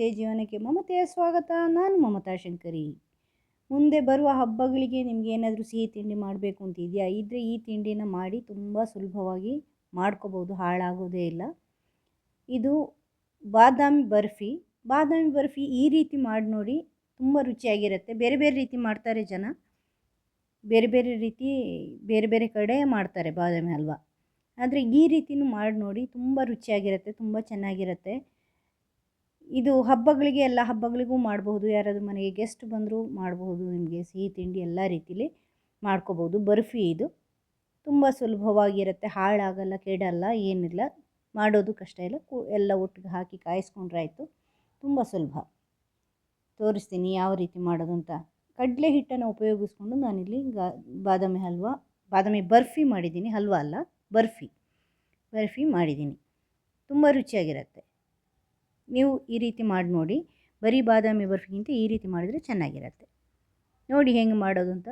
ಮಮತೆ ಜೀವನಕ್ಕೆ ಮಮತೆಯ ಸ್ವಾಗತ. ನಾನು ಮಮತಾ ಶಂಕರಿ. ಮುಂದೆ ಬರುವ ಹಬ್ಬಗಳಿಗೆ ನಿಮಗೆ ಏನಾದರೂ ಸಿಹಿ ತಿಂಡಿ ಮಾಡಬೇಕು ಅಂತ ಇದೆಯಾ? ಇದ್ದರೆ ಈ ತಿಂಡಿನ ಮಾಡಿ ತುಂಬ ಸುಲಭವಾಗಿ ಮಾಡ್ಕೋಬೋದು, ಹಾಳಾಗೋದೇ ಇಲ್ಲ. ಇದು ಬಾದಾಮಿ ಬರ್ಫಿ. ಬಾದಾಮಿ ಬರ್ಫಿ ಈ ರೀತಿ ಮಾಡಿ ನೋಡಿ ತುಂಬ ರುಚಿಯಾಗಿರುತ್ತೆ. ಬೇರೆ ಬೇರೆ ರೀತಿ ಮಾಡ್ತಾರೆ ಜನ. ಬೇರೆ ಬೇರೆ ರೀತಿ ಬೇರೆ ಬೇರೆ ಕಡೆ ಮಾಡ್ತಾರೆ ಬಾದಾಮಿ ಹಲ್ವಾ. ಆದರೆ ಈ ರೀತಿನೂ ಮಾಡಿ ನೋಡಿ ತುಂಬ ರುಚಿಯಾಗಿರುತ್ತೆ, ತುಂಬ ಚೆನ್ನಾಗಿರುತ್ತೆ. ಇದು ಹಬ್ಬಗಳಿಗೆ ಎಲ್ಲ ಹಬ್ಬಗಳಿಗೂ ಮಾಡಬಹುದು. ಯಾರಾದರೂ ಮನೆಗೆ ಗೆಸ್ಟ್ ಬಂದರೂ ಮಾಡಬಹುದು, ನಿಮಗೆ ಸಿಹಿ ತಿಂಡಿ ಎಲ್ಲ ರೀತಿಲಿ ಮಾಡ್ಕೋಬೋದು ಬರ್ಫಿ ಇದು. ತುಂಬ ಸುಲಭವಾಗಿರುತ್ತೆ. ಹಾಳಾಗಲ್ಲ, ಕೆಡಲ್ಲ, ಏನಿಲ್ಲ. ಮಾಡೋದು ಕಷ್ಟ ಇಲ್ಲ. ಕು, ಎಲ್ಲ ಒಟ್ಟಿಗೆ ಹಾಕಿ ಕಾಯಿಸ್ಕೊಂಡ್ರೆ ಆಯಿತು ತುಂಬ ಸುಲಭ. ತೋರಿಸ್ತೀನಿ ಯಾವ ರೀತಿ ಮಾಡೋದು ಅಂತ. ಕಡಲೆ ಹಿಟ್ಟನ್ನು ಉಪಯೋಗಿಸ್ಕೊಂಡು ನಾನಿಲ್ಲಿ ಗಾ, ಬಾದಾಮಿ ಹಲ್ವಾ, ಬಾದಾಮಿ ಬರ್ಫಿ ಮಾಡಿದ್ದೀನಿ. ಹಲ್ವಾ ಅಲ್ಲ, ಬರ್ಫಿ. ಬರ್ಫಿ ಮಾಡಿದ್ದೀನಿ. ತುಂಬ ರುಚಿಯಾಗಿರುತ್ತೆ. ನೀವು ಈ ರೀತಿ ಮಾಡಿ ನೋಡಿ. ಬರೀ ಬಾದಾಮಿ ಬರ್ಫಿಗಿಂತ ಈ ರೀತಿ ಮಾಡಿದರೆ ಚೆನ್ನಾಗಿರುತ್ತೆ. ನೋಡಿ ಹೆಂಗೆ ಮಾಡೋದು ಅಂತ.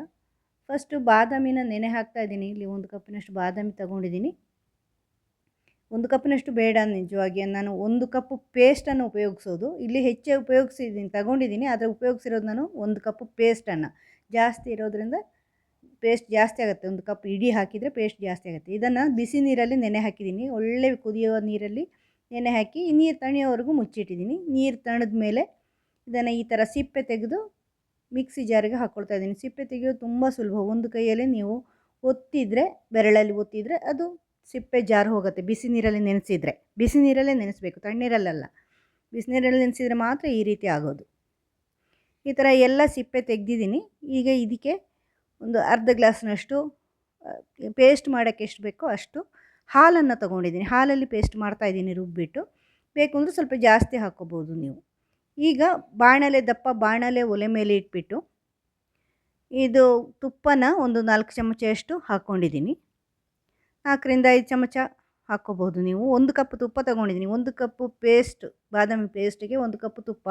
ಫಸ್ಟು ಬಾದಾಮಿನ ನೆನೆ ಹಾಕ್ತಾ ಇದ್ದೀನಿ. ಇಲ್ಲಿ ಒಂದು ಕಪ್ಪಿನಷ್ಟು ಬಾದಾಮಿ ತಗೊಂಡಿದ್ದೀನಿ. ಒಂದು ಕಪ್ಪಿನಷ್ಟು ಬೇಡ ನಿಜವಾಗಿ. ನಾನು ಒಂದು ಕಪ್ಪು ಪೇಸ್ಟನ್ನು ಉಪಯೋಗಿಸೋದು. ಇಲ್ಲಿ ಹೆಚ್ಚೆ ಉಪಯೋಗಿಸಿದ್ದೀನಿ, ತಗೊಂಡಿದ್ದೀನಿ. ಆದರೆ ಉಪಯೋಗಿಸಿರೋದು ನಾನು ಒಂದು ಕಪ್ಪು ಪೇಸ್ಟನ್ನು. ಜಾಸ್ತಿ ಇರೋದ್ರಿಂದ ಪೇಸ್ಟ್ ಜಾಸ್ತಿ ಆಗುತ್ತೆ. ಒಂದು ಕಪ್ ಇಡೀ ಹಾಕಿದರೆ ಪೇಸ್ಟ್ ಜಾಸ್ತಿ ಆಗುತ್ತೆ. ಇದನ್ನು ಬಿಸಿ ನೀರಲ್ಲಿ ನೆನೆ ಹಾಕಿದ್ದೀನಿ. ಒಳ್ಳೆ ಕುದಿಯೋ ನೀರಲ್ಲಿ ನೆನೆ ಹಾಕಿ ನೀರು ತಣಿಯೋವರೆಗೂ ಮುಚ್ಚಿಟ್ಟಿದ್ದೀನಿ. ನೀರು ತಣಿದ ಮೇಲೆ ಇದನ್ನು ಈ ಥರ ಸಿಪ್ಪೆ ತೆಗೆದು ಮಿಕ್ಸಿ ಜಾರಿಗೆ ಹಾಕ್ಕೊಳ್ತಾ ಇದ್ದೀನಿ. ಸಿಪ್ಪೆ ತೆಗೆಯೋದು ತುಂಬ ಸುಲಭ. ಒಂದು ಕೈಯಲ್ಲಿ ನೀವು ಒತ್ತಿದರೆ, ಬೆರಳಲ್ಲಿ ಒತ್ತಿದರೆ ಅದು ಸಿಪ್ಪೆ ಜಾರು ಹೋಗುತ್ತೆ. ಬಿಸಿ ನೀರಲ್ಲಿ ನೆನೆಸಿದರೆ. ಬಿಸಿ ನೀರಲ್ಲೇ ನೆನೆಸಬೇಕು. ತಣ್ಣೀರಲ್ಲ ಬಿಸಿ ನೀರಲ್ಲಿ ನೆನೆಸಿದರೆ ಮಾತ್ರ ಈ ರೀತಿ ಆಗೋದು. ಈ ಥರ ಎಲ್ಲ ಸಿಪ್ಪೆ ತೆಗೆದಿದ್ದೀನಿ. ಈಗ ಇದಕ್ಕೆ ಒಂದು ಅರ್ಧ ಗ್ಲಾಸ್ನಷ್ಟು ಪೇಸ್ಟ್ ಮಾಡೋಕ್ಕೆ ಎಷ್ಟು ಬೇಕೋ ಅಷ್ಟು ಹಾಲನ್ನು ತಗೊಂಡಿದ್ದೀನಿ. ಹಾಲಲ್ಲಿ ಪೇಸ್ಟ್ ಮಾಡ್ತಾಯಿದ್ದೀನಿ ರುಬ್ಬಿಟ್ಟು. ಬೇಕು ಅಂದರೆ ಸ್ವಲ್ಪ ಜಾಸ್ತಿ ಹಾಕ್ಕೋಬೋದು ನೀವು. ಈಗ ಬಾಣಲೆ, ದಪ್ಪ ಬಾಣಲೆ ಒಲೆ ಮೇಲೆ ಇಟ್ಬಿಟ್ಟು ಇದು ತುಪ್ಪನ ಒಂದು ನಾಲ್ಕು ಚಮಚಷ್ಟು ಹಾಕ್ಕೊಂಡಿದ್ದೀನಿ ನಾಲ್ಕರಿಂದ ಐದು ಚಮಚ ಹಾಕ್ಕೋಬೋದು ನೀವು. ಒಂದು ಕಪ್ ತುಪ್ಪ ತಗೊಂಡಿದ್ದೀನಿ. ಒಂದು ಕಪ್ಪು ಪೇಸ್ಟ್ ಬಾದಾಮಿ ಪೇಸ್ಟಿಗೆ ಒಂದು ಕಪ್ ತುಪ್ಪ.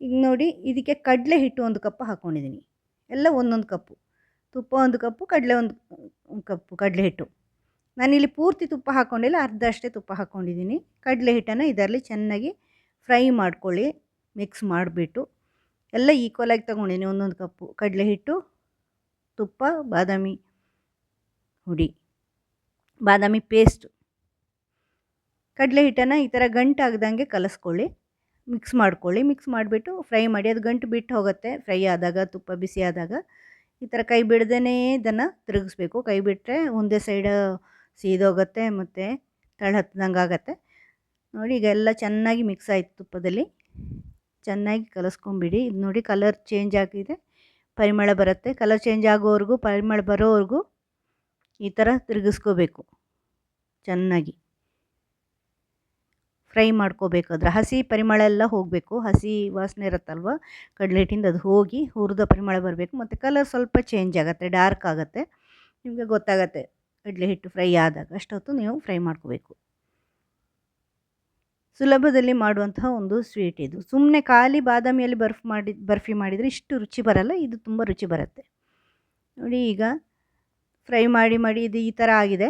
ಈಗ ನೋಡಿ, ಇದಕ್ಕೆ ಕಡಲೆ ಹಿಟ್ಟು ಒಂದು ಕಪ್ ಹಾಕ್ಕೊಂಡಿದ್ದೀನಿ ಎಲ್ಲ ಒಂದೊಂದು ಕಪ್ಪು ತುಪ್ಪ ಒಂದು ಕಪ್ಪು ಕಡಲೆ ಒಂದು ಕಪ್ಪು ಕಡಲೆ ಹಿಟ್ಟು. ನಾನಿಲ್ಲಿ ಪೂರ್ತಿ ತುಪ್ಪ ಹಾಕ್ಕೊಂಡಿಲ್ಲ ಅರ್ಧ ಅಷ್ಟೇ ತುಪ್ಪ ಹಾಕ್ಕೊಂಡಿದ್ದೀನಿ ಕಡಲೆ ಹಿಟ್ಟನ್ನು ಇದರಲ್ಲಿ ಚೆನ್ನಾಗಿ ಫ್ರೈ ಮಾಡ್ಕೊಳ್ಳಿ ಮಿಕ್ಸ್ ಮಾಡಿಬಿಟ್ಟು. ಎಲ್ಲ ಈಕ್ವಲಾಗಿ ತೊಗೊಂಡಿದ್ದೀನಿ, ಒಂದೊಂದು ಕಪ್ಪು. ಕಡಲೆ ಹಿಟ್ಟು, ತುಪ್ಪ, ಬಾದಾಮಿ ಹುಡಿ. ಬಾದಾಮಿ ಪೇಸ್ಟು ಕಡಲೆ ಹಿಟ್ಟನ್ನು ಈ ಥರ ಗಂಟಾಗ್ದಂಗೆ ಕಲಿಸ್ಕೊಳ್ಳಿ. ಮಿಕ್ಸ್ ಮಾಡ್ಕೊಳ್ಳಿ. ಮಿಕ್ಸ್ ಮಾಡಿಬಿಟ್ಟು ಫ್ರೈ ಮಾಡಿ, ಅದು ಗಂಟು ಬಿಟ್ಟು ಹೋಗುತ್ತೆ. ಫ್ರೈ ಆದಾಗ, ತುಪ್ಪ ಬಿಸಿ ಆದಾಗ. ಈ ಥರ ಕೈ ಬಿಡ್ದೇ ಇದನ್ನು ತಿರುಗಿಸ್ಬೇಕು. ಕೈ ಬಿಟ್ಟರೆ ಒಂದೇ ಸೈಡ್ ಸೀದೋಗುತ್ತೆ ಮತ್ತು ತಳ ಹತ್ತಿದಂಗೆ ಆಗುತ್ತೆ ನೋಡಿ ಈಗ ಎಲ್ಲ ಚೆನ್ನಾಗಿ ಮಿಕ್ಸ್ ಆಯಿತು ತುಪ್ಪದಲ್ಲಿ. ಚೆನ್ನಾಗಿ ಕಲಸ್ಕೊಂಬಿಡಿ. ಇದು ನೋಡಿ ಕಲರ್ ಚೇಂಜ್ ಆಗಿದೆ ಪರಿಮಳ ಬರುತ್ತೆ. ಕಲರ್ ಚೇಂಜ್ ಆಗೋವರೆಗೂ, ಪರಿಮಳ ಬರೋವರೆಗೂ ಈ ಥರ ತಿರುಗಿಸ್ಕೋಬೇಕು. ಚೆನ್ನಾಗಿ. ಫ್ರೈ ಮಾಡ್ಕೋಬೇಕು ಅದರ. ಹಸಿ ಪರಿಮಳ ಎಲ್ಲ ಹೋಗಬೇಕು. ಹಸಿ ವಾಸನೆ ಇರುತ್ತಲ್ವ? ಕಡಲೆ ಹಿಟ್ಟಿಂದ ಅದು ಹೋಗಿ ಹುರಿದ ಪರಿಮಳ ಬರಬೇಕು. ಮತ್ತು ಕಲರ್ ಸ್ವಲ್ಪ ಚೇಂಜ್ ಆಗುತ್ತೆ ಡಾರ್ಕ್ ಆಗುತ್ತೆ. ನಿಮಗೆ ಗೊತ್ತಾಗತ್ತೆ. ಕಡಲೆ ಹಿಟ್ಟು ಫ್ರೈ ಆದಾಗ ಅಷ್ಟೊತ್ತು ನೀವು ಫ್ರೈ ಮಾಡ್ಕೋಬೇಕು. ಸುಲಭದಲ್ಲಿ ಮಾಡುವಂತಹ ಒಂದು ಸ್ವೀಟ್ ಇದು. ಸುಮ್ಮನೆ ಖಾಲಿ ಬಾದಾಮಿಯಲ್ಲಿ ಬರ್ಫ್ ಮಾಡಿ, ಬರ್ಫಿ ಮಾಡಿದರೆ ಇಷ್ಟು ರುಚಿ ಬರಲ್ಲ, ಇದು ತುಂಬ ರುಚಿ ಬರುತ್ತೆ. ನೋಡಿ ಈಗ ಫ್ರೈ ಮಾಡಿ ಮಾಡಿ ಇದು ಈ ಥರ ಆಗಿದೆ.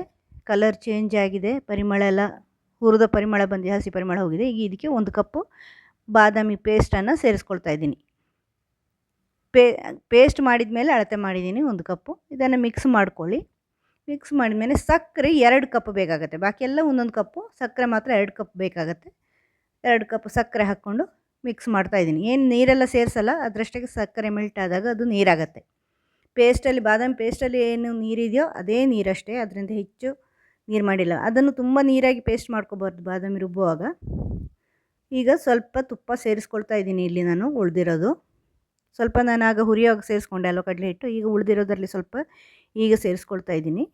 ಕಲರ್ ಚೇಂಜ್ ಆಗಿದೆ, ಪರಿಮಳ ಎಲ್ಲ ಹುರಿದ ಪರಿಮಳ ಬಂದು, ಹಸಿ ಪರಿಮಳ ಹೋಗಿದೆ. ಈಗ ಇದಕ್ಕೆ ಒಂದು ಕಪ್ಪು ಬಾದಾಮಿ ಪೇಸ್ಟನ್ನು ಸೇರಿಸ್ಕೊಳ್ತಾ ಇದ್ದೀನಿ. ಪೇ ಪೇಸ್ಟ್ ಮಾಡಿದ ಮೇಲೆ ಅಳತೆ ಮಾಡಿದ್ದೀನಿ ಒಂದು ಕಪ್ಪು. ಇದನ್ನು ಮಿಕ್ಸ್ ಮಾಡ್ಕೊಳ್ಳಿ. ಮಿಕ್ಸ್ ಮಾಡಿದ್ಮೇಲೆ ಸಕ್ಕರೆ ಎರಡು ಕಪ್ ಬೇಕಾಗುತ್ತೆ. ಬಾಕಿ ಎಲ್ಲ ಒಂದೊಂದು ಕಪ್ಪು. ಸಕ್ಕರೆ ಮಾತ್ರ ಎರಡು ಕಪ್ ಬೇಕಾಗುತ್ತೆ. ಎರಡು ಕಪ್ ಸಕ್ಕರೆ ಹಾಕ್ಕೊಂಡು ಮಿಕ್ಸ್ ಮಾಡ್ತಾಯಿದ್ದೀನಿ ಏನು ನೀರೆಲ್ಲ ಸೇರಿಸಲ್ಲ ಅದರಷ್ಟಕ್ಕೆ ಸಕ್ಕರೆ ಮೆಲ್ಟ್ ಆದಾಗ ಅದು ನೀರಾಗುತ್ತೆ. ಪೇಸ್ಟಲ್ಲಿ ಬಾದಾಮಿ ಪೇಸ್ಟಲ್ಲಿ ಏನು ನೀರಿದೆಯೋ ಅದೇ ನೀರಷ್ಟೇ. ಅದರಿಂದ ಹೆಚ್ಚು ನೀರು ಮಾಡಿಲ್ಲ. ಅದನ್ನು ತುಂಬ ನೀರಾಗಿ ಪೇಸ್ಟ್ ಮಾಡ್ಕೋಬಾರ್ದು ಬಾದಾಮಿ ರುಬ್ಬುವಾಗ. ಈಗ ಸ್ವಲ್ಪ ತುಪ್ಪ ಸೇರಿಸ್ಕೊಳ್ತಾ ಇದ್ದೀನಿ ಇಲ್ಲಿ ನಾನು ಉಳಿದಿರೋದು. ಸ್ವಲ್ಪ ನಾನು ಆಗ ಹುರಿಯೋಗಿ ಸೇರಿಸ್ಕೊಂಡೆ ಅಲ್ವ ಕಡಲೆ ಹಿಟ್ಟು. ಈಗ ಉಳಿದಿರೋದ್ರಲ್ಲಿ ಸ್ವಲ್ಪ ಈಗ ಸೇರಿಸ್ಕೊಳ್ತಾ ಇದ್ದೀನಿ.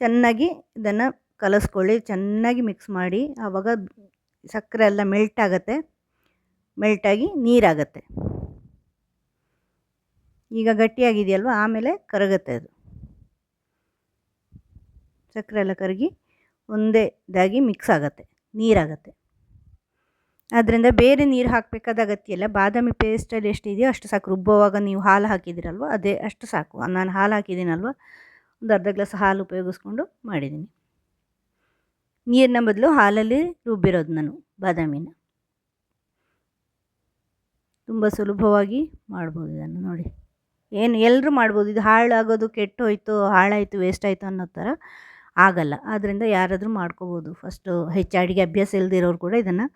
ಚೆನ್ನಾಗಿ ಇದನ್ನು ಕಲಸ್ಕೊಳ್ಳಿ. ಚೆನ್ನಾಗಿ ಮಿಕ್ಸ್ ಮಾಡಿ. ಆವಾಗ ಸಕ್ಕರೆ ಎಲ್ಲ ಮೆಲ್ಟ್ ಆಗುತ್ತೆ. ಮೆಲ್ಟಾಗಿ ನೀರಾಗತ್ತೆ. ಈಗ ಗಟ್ಟಿಯಾಗಿದೆಯಲ್ವ? ಆಮೇಲೆ ಕರಗುತ್ತೆ ಅದು. ಸಕ್ಕರೆ ಎಲ್ಲ ಕರಗಿ ಒಂದೇ ಇದಾಗಿ ಮಿಕ್ಸ್ ಆಗುತ್ತೆ. ನೀರಾಗತ್ತೆ. ಆದ್ದರಿಂದ ಬೇರೆ ನೀರು ಹಾಕಬೇಕಾದ ಅಗತ್ಯ ಇಲ್ಲ. ಬಾದಾಮಿ ಪೇಸ್ಟಲ್ಲಿ ಎಷ್ಟಿದೆಯೋ ಅಷ್ಟು ಸಾಕು. ರುಬ್ಬುವಾಗ ನೀವು ಹಾಲು ಹಾಕಿದ್ದೀರಲ್ವ, ಅದೇ ಅಷ್ಟು ಸಾಕು. ನಾನು ಹಾಲು ಹಾಕಿದ್ದೀನಲ್ವ, ಒಂದು ಅರ್ಧ ಗ್ಲಾಸ್ ಹಾಲು ಉಪಯೋಗಿಸ್ಕೊಂಡು ಮಾಡಿದ್ದೀನಿ. ನೀರಿನ ಬದಲು ಹಾಲಲ್ಲಿ ರುಬ್ಬಿರೋದು ನಾನು ಬಾದಾಮಿನ. ತುಂಬ ಸುಲಭವಾಗಿ ಮಾಡ್ಬೋದು ಇದನ್ನು ನೋಡಿ. ಏನು ಎಲ್ಲರೂ ಮಾಡ್ಬೋದು. ಇದು ಹಾಳಾಗೋದು ಕೆಟ್ಟು ಹೋಯ್ತು ಹಾಳಾಯಿತು ವೇಸ್ಟ್ ಆಯಿತು ಅನ್ನೋ ಥರ ಆಗಲ್ಲ. ಆದ್ದರಿಂದ ಯಾರಾದರೂ ಮಾಡ್ಕೋಬೋದು. ಫಸ್ಟು ಹೆಚ್ಚು ಅಡುಗೆ ಅಭ್ಯಾಸ ಇಲ್ಲದಿರೋರು ಕೂಡ ಇದನ್ನು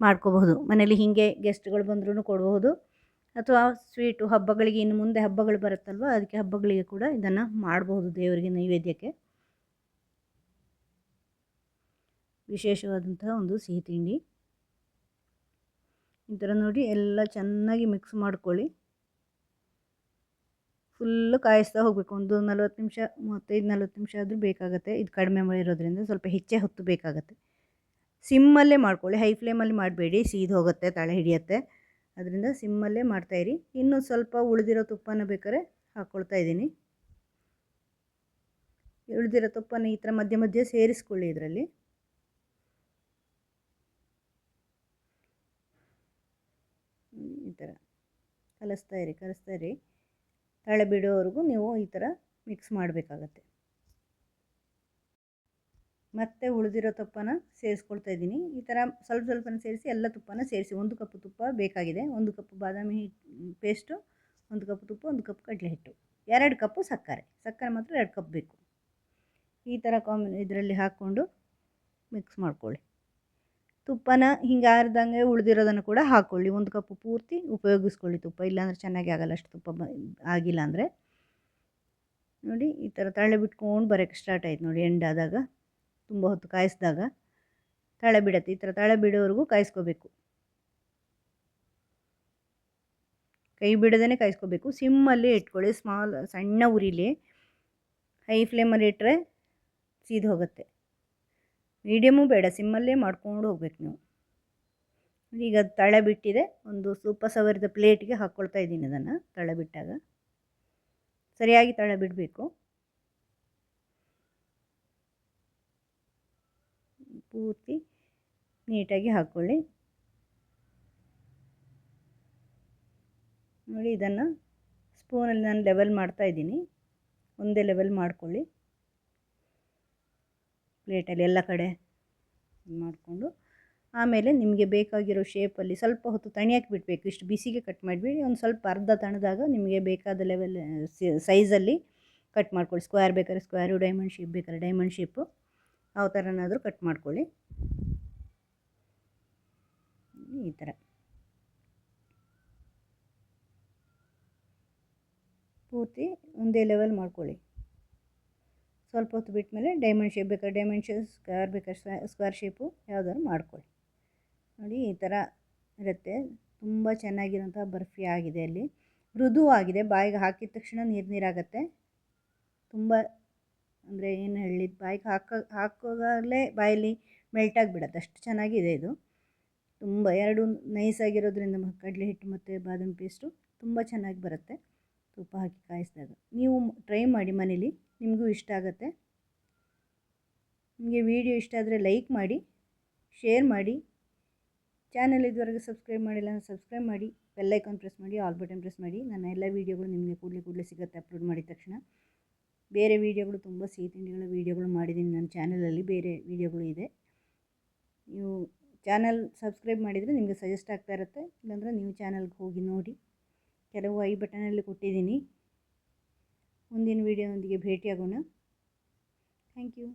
ಮಾಡ್ಕೋಬಹುದು. ಮನೇಲಿ ಹೀಗೆ ಗೆಸ್ಟ್ಗಳು ಬಂದ್ರೂ ಕೊಡಬಹುದು. ಅಥವಾ ಸ್ವೀಟು ಹಬ್ಬಗಳಿಗೆ ಇನ್ನು ಮುಂದೆ ಹಬ್ಬಗಳು ಬರುತ್ತಲ್ವ, ಅದಕ್ಕೆ ಹಬ್ಬಗಳಿಗೆ ಕೂಡ ಇದನ್ನು ಮಾಡಬಹುದು ದೇವರಿಗೆ ನೈವೇದ್ಯಕ್ಕೆ. ವಿಶೇಷವಾದಂತಹ ಒಂದು ಸಿಹಿ ತಿಂಡಿ. ಈ ಥರ ನೋಡಿ, ಎಲ್ಲ ಚೆನ್ನಾಗಿ ಮಿಕ್ಸ್ ಮಾಡ್ಕೊಳ್ಳಿ. ಫುಲ್ಲು ಕಾಯಿಸ್ತಾ ಹೋಗಬೇಕು. ಒಂದು ನಲ್ವತ್ತು ನಿಮಿಷ, ಮೂವತ್ತೈದು ನಲ್ವತ್ತು ನಿಮಿಷ ಆದರೂ ಬೇಕಾಗುತ್ತೆ. ಇದು ಕಡಿಮೆ ಇರೋದ್ರಿಂದ ಸ್ವಲ್ಪ ಹೆಚ್ಚೇ ಹೊತ್ತು ಬೇಕಾಗುತ್ತೆ. ಸಿಮ್ಮಲ್ಲೇ ಮಾಡ್ಕೊಳ್ಳಿ. ಹೈ ಫ್ಲೇಮಲ್ಲಿ ಮಾಡಬೇಡಿ. ಸೀದು ಹೋಗುತ್ತೆ, ತಳೆ ಹಿಡಿಯುತ್ತೆ. ಅದರಿಂದ ಸಿಮ್ಮಲ್ಲೇ ಮಾಡ್ತಾಯಿರಿ ಇನ್ನೂ ಸ್ವಲ್ಪ ಉಳಿದಿರೋ ತುಪ್ಪನ ಬೇಕಾದ್ರೆ ಹಾಕ್ಕೊಳ್ತಾ ಇದ್ದೀನಿ. ಉಳಿದಿರೋ ತುಪ್ಪನ ಈ ಥರ ಮಧ್ಯ ಮಧ್ಯೆ ಸೇರಿಸ್ಕೊಳ್ಳಿ ಇದರಲ್ಲಿ. ಈ ಥರ ಕಲಿಸ್ತಾ ಇರಿ ಕಲಿಸ್ತಾ ಇರಿ. ತಳೆ ಬಿಡೋವರೆಗೂ ನೀವು ಈ ಥರ ಮಿಕ್ಸ್ ಮಾಡಬೇಕಾಗತ್ತೆ. ಮತ್ತೆ ಉಳಿದಿರೋ ತುಪ್ಪನ ಸೇರಿಸ್ಕೊಳ್ತಾ ಇದ್ದೀನಿ. ಈ ಥರ ಸ್ವಲ್ಪ ಸ್ವಲ್ಪನ ಸೇರಿಸಿ ಎಲ್ಲ ತುಪ್ಪನ ಸೇರಿಸಿ, ಒಂದು ಕಪ್ ತುಪ್ಪ ಬೇಕಾಗಿದೆ. ಒಂದು ಕಪ್ ಬಾದಾಮಿ ಪೇಸ್ಟು ಒಂದು ಕಪ್ ತುಪ್ಪ, ಒಂದು ಕಪ್ ಕಡಲೆ ಹಿಟ್ಟು ಎರಡು ಕಪ್ಪು ಸಕ್ಕರೆ. ಸಕ್ಕರೆ ಮಾತ್ರ ಎರಡು ಕಪ್ ಬೇಕು. ಈ ಥರ ಕಾಂಬಿ ಇದರಲ್ಲಿ ಹಾಕ್ಕೊಂಡು ಮಿಕ್ಸ್ ಮಾಡ್ಕೊಳ್ಳಿ. ತುಪ್ಪನ ಹಿಂಗೆ ಆರ್ದಂಗೆ ಉಳಿದಿರೋದನ್ನು ಕೂಡ ಹಾಕ್ಕೊಳ್ಳಿ. ಒಂದು ಕಪ್ ಪೂರ್ತಿ ಉಪಯೋಗಿಸ್ಕೊಳ್ಳಿ ತುಪ್ಪ. ಇಲ್ಲಾಂದರೆ ಚೆನ್ನಾಗಿ ಆಗಲ್ಲ ಅಷ್ಟು ತುಪ್ಪ ಆಗಿಲ್ಲ ಅಂದರೆ. ನೋಡಿ, ಈ ಥರ ತಳ್ಳೆ ಬಿಟ್ಕೊಂಡು ಬರೋಕ್ಕೆ ಸ್ಟಾರ್ಟ್ ಆಯ್ತು ನೋಡಿ, ಎಂಡಾದಾಗ. ತುಂಬ ಹೊತ್ತು ಕಾಯಿಸಿದಾಗ ತಳೆ ಬಿಡತ್ತೆ. ಈ ಥರ ತಳೆ ಬಿಡೋವರೆಗೂ ಕಾಯಿಸ್ಕೋಬೇಕು. ಕೈ ಬಿಡದೇ ಕಾಯಿಸ್ಕೋಬೇಕು. ಸಿಮ್ಮಲ್ಲಿ ಇಟ್ಕೊಳ್ಳಿ. ಸ್ಮಾಲ್, ಸಣ್ಣ ಉರಿಲಿ ಹೈ ಫ್ಲೇಮಲ್ಲಿ ಇಟ್ಟರೆ ಸೀದು ಹೋಗುತ್ತೆ. ಮೀಡಿಯಮು ಬೇಡ. ಸಿಮ್ಮಲ್ಲೇ ಮಾಡ್ಕೊಂಡು ಹೋಗ್ಬೇಕು ನೀವು. ಈಗ ತಳೆ ಬಿಟ್ಟಿದೆ. ಒಂದು ಸೂಪ ಸವರಿದ ಪ್ಲೇಟ್ಗೆ ಹಾಕ್ಕೊಳ್ತಾ ಇದ್ದೀನಿ ಅದನ್ನು, ತಳೆ ಬಿಟ್ಟಾಗ. ಸರಿಯಾಗಿ ತಳೆ ಬಿಡಬೇಕು. ಪೂರ್ತಿ ನೀಟಾಗಿ ಹಾಕ್ಕೊಳ್ಳಿ ನೋಡಿ, ಇದನ್ನು ಸ್ಪೂನಲ್ಲಿ ನಾನು ಲೆವೆಲ್ ಮಾಡ್ತಾ ಇದ್ದೀನಿ. ಒಂದೇ ಲೆವೆಲ್ ಮಾಡ್ಕೊಳ್ಳಿ. ಪ್ಲೇಟಲ್ಲಿ ಎಲ್ಲ ಕಡೆ ಮಾಡಿಕೊಂಡು. ಆಮೇಲೆ ನಿಮಗೆ ಬೇಕಾಗಿರೋ ಶೇಪಲ್ಲಿ ಸ್ವಲ್ಪ ಹೊತ್ತು ತಣಿಯಕ್ಕೆ ಬಿಡಬೇಕು. ಇಷ್ಟು ಬಿಸಿಗೆ ಕಟ್ ಮಾಡಿಬಿಡಿ. ಒಂದು ಸ್ವಲ್ಪ ಅರ್ಧ ತಣದಾಗ ನಿಮಗೆ ಬೇಕಾದ ಲೆವೆಲ್ ಸೈಜಲ್ಲಿ ಕಟ್ ಮಾಡ್ಕೊಳ್ಳಿ. ಸ್ಕ್ವೇರ್ ಬೇಕಾದ್ರೆ ಸ್ಕ್ವೇರು ಡೈಮಂಡ್ ಶೇಪ್ ಬೇಕಾದ್ರೆ ಡೈಮಂಡ್ ಶೇಪು ಯಾವ ಥರನಾದರೂ ಕಟ್ ಮಾಡ್ಕೊಳ್ಳಿ. ಈ ಥರ ಪೂರ್ತಿ ಒಂದೇ ಲೆವೆಲ್ ಮಾಡ್ಕೊಳ್ಳಿ. ಸ್ವಲ್ಪ ಹೊತ್ತು ಬಿಟ್ಟ ಮೇಲೆ ಡೈಮಂಡ್ ಶೇಪ್ ಬೇಕಾದ್ರೆ ಡೈಮಂಡ್ ಶೇಪ್ ಸ್ಕ್ವೇರ್ ಬೇಕಾದ್ರೆ ಸ್ಕ್ವೇರ್ ಶೇಪು ಯಾವುದಾದ್ರು ಮಾಡ್ಕೊಳ್ಳಿ. ನೋಡಿ ಈ ಥರ ಇರುತ್ತೆ. ತುಂಬ ಚೆನ್ನಾಗಿರೋಂಥ ಬರ್ಫಿ ಆಗಿದೆ ಅಲ್ಲಿ. ಮೃದು ಆಗಿದೆ ಬಾಯಿಗೆ ಹಾಕಿದ ತಕ್ಷಣ ನೀರು ನೀರಾಗತ್ತೆ. ತುಂಬ ಅಂದರೆ ಏನು ಹೇಳಿ ಬಾಯಿಗೆ ಹಾಕೋ, ಹಾಕೋವಾಗಲೇ ಬಾಯಲ್ಲಿ ಮೆಲ್ಟಾಗಿ ಬಿಡುತ್ತೆ ಅಷ್ಟು ಚೆನ್ನಾಗಿದೆ ಇದು. ತುಂಬ ಎರಡು ನೈಸಾಗಿರೋದ್ರಿಂದ ಕಡಲೆ ಹಿಟ್ಟು ಮತ್ತು ಬಾದಾಮಿ ಪೇಸ್ಟು ತುಂಬ ಚೆನ್ನಾಗಿ ಬರುತ್ತೆ. ತುಪ್ಪ ಹಾಕಿ ಕಾಯಿಸಿದಾಗ. ನೀವು ಟ್ರೈ ಮಾಡಿ ಮನೇಲಿ. ನಿಮಗೂ ಇಷ್ಟ ಆಗುತ್ತೆ. ನಿಮಗೆ ವಿಡಿಯೋ ಇಷ್ಟ ಆದರೆ ಲೈಕ್ ಮಾಡಿ ಶೇರ್ ಮಾಡಿ. ಚಾನಲ್ ಇದುವರೆಗೆ ಸಬ್ಸ್ಕ್ರೈಬ್ ಮಾಡಿಲ್ಲ ಅಂದರೆ ಸಬ್ಸ್ಕ್ರೈಬ್ ಮಾಡಿ. ಬೆಲ್ಲೈಕಾನ್ ಪ್ರೆಸ್ ಮಾಡಿ ಆಲ್ ಬಟನ್ ಪ್ರೆಸ್ ಮಾಡಿ. ನನ್ನ ಎಲ್ಲ ವೀಡಿಯೋಗಳು ನಿಮಗೆ ಕೂಡಲೇ ಕೂಡಲೇ ಸಿಗುತ್ತೆ ಅಪ್ಲೋಡ್ ಮಾಡಿದ ತಕ್ಷಣ. ಬೇರೆ ವೀಡಿಯೋಗಳು ತುಂಬ ಸಿಹಿ ತಿಂಡಿಗಳ ವೀಡಿಯೋಗಳು ಮಾಡಿದ್ದೀನಿ ನನ್ನ ಚಾನಲಲ್ಲಿ ಬೇರೆ ವೀಡಿಯೋಗಳು ಇದೆ. ನೀವು ಚಾನಲ್ ಸಬ್ಸ್ಕ್ರೈಬ್ ಮಾಡಿದರೆ ನಿಮಗೆ ಸಜೆಸ್ಟ್ ಆಗ್ತಾ ಇರುತ್ತೆ. ಇಲ್ಲಾಂದರೆ ನೀವು ಚಾನಲ್ಗೆ ಹೋಗಿ ನೋಡಿ. ಕೆಲವು ಐ ಬಟನಲ್ಲಿ ಕೊಟ್ಟಿದ್ದೀನಿ. ಮುಂದಿನ ವೀಡಿಯೋನೊಂದಿಗೆ ಭೇಟಿಯಾಗೋಣ. Thank you.